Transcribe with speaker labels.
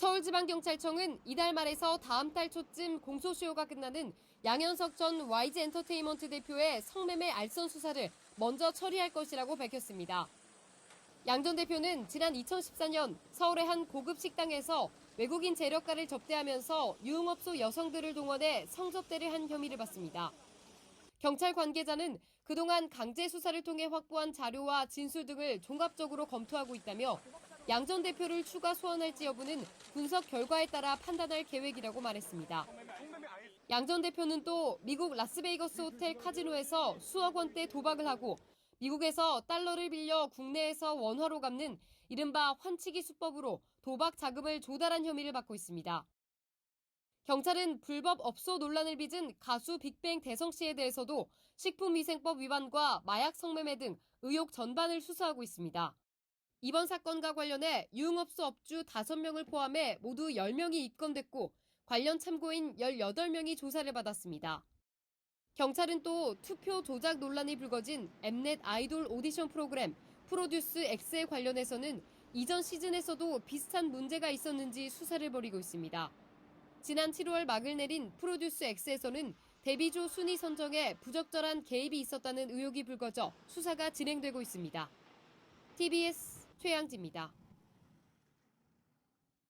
Speaker 1: 서울지방경찰청은 이달 말에서 다음 달 초쯤 공소시효가 끝나는 양현석 전 YG 엔터테인먼트 대표의 성매매 알선 수사를 먼저 처리할 것이라고 밝혔습니다. 양 전 대표는 지난 2014년 서울의 한 고급 식당에서 외국인 재력가를 접대하면서 유흥업소 여성들을 동원해 성접대를 한 혐의를 받습니다. 경찰 관계자는 그동안 강제 수사를 통해 확보한 자료와 진술 등을 종합적으로 검토하고 있다며 양 전 대표를 추가 소환할지 여부는 분석 결과에 따라 판단할 계획이라고 말했습니다. 양 전 대표는 또 미국 라스베이거스 호텔 카지노에서 수억 원대 도박을 하고 미국에서 달러를 빌려 국내에서 원화로 갚는 이른바 환치기 수법으로 도박 자금을 조달한 혐의를 받고 있습니다. 경찰은 불법 업소 논란을 빚은 가수 빅뱅 대성 씨에 대해서도 식품위생법 위반과 마약 성매매 등 의혹 전반을 수사하고 있습니다. 이번 사건과 관련해 유흥업소 업주 5명을 포함해 모두 10명이 입건됐고 관련 참고인 18명이 조사를 받았습니다. 경찰은 또 투표 조작 논란이 불거진 엠넷 아이돌 오디션 프로그램 프로듀스 X에 관련해서는 이전 시즌에서도 비슷한 문제가 있었는지 수사를 벌이고 있습니다. 지난 7월 막을 내린 프로듀스 X에서는 데뷔조 순위 선정에 부적절한 개입이 있었다는 의혹이 불거져 수사가 진행되고 있습니다. TBS 최양지입니다.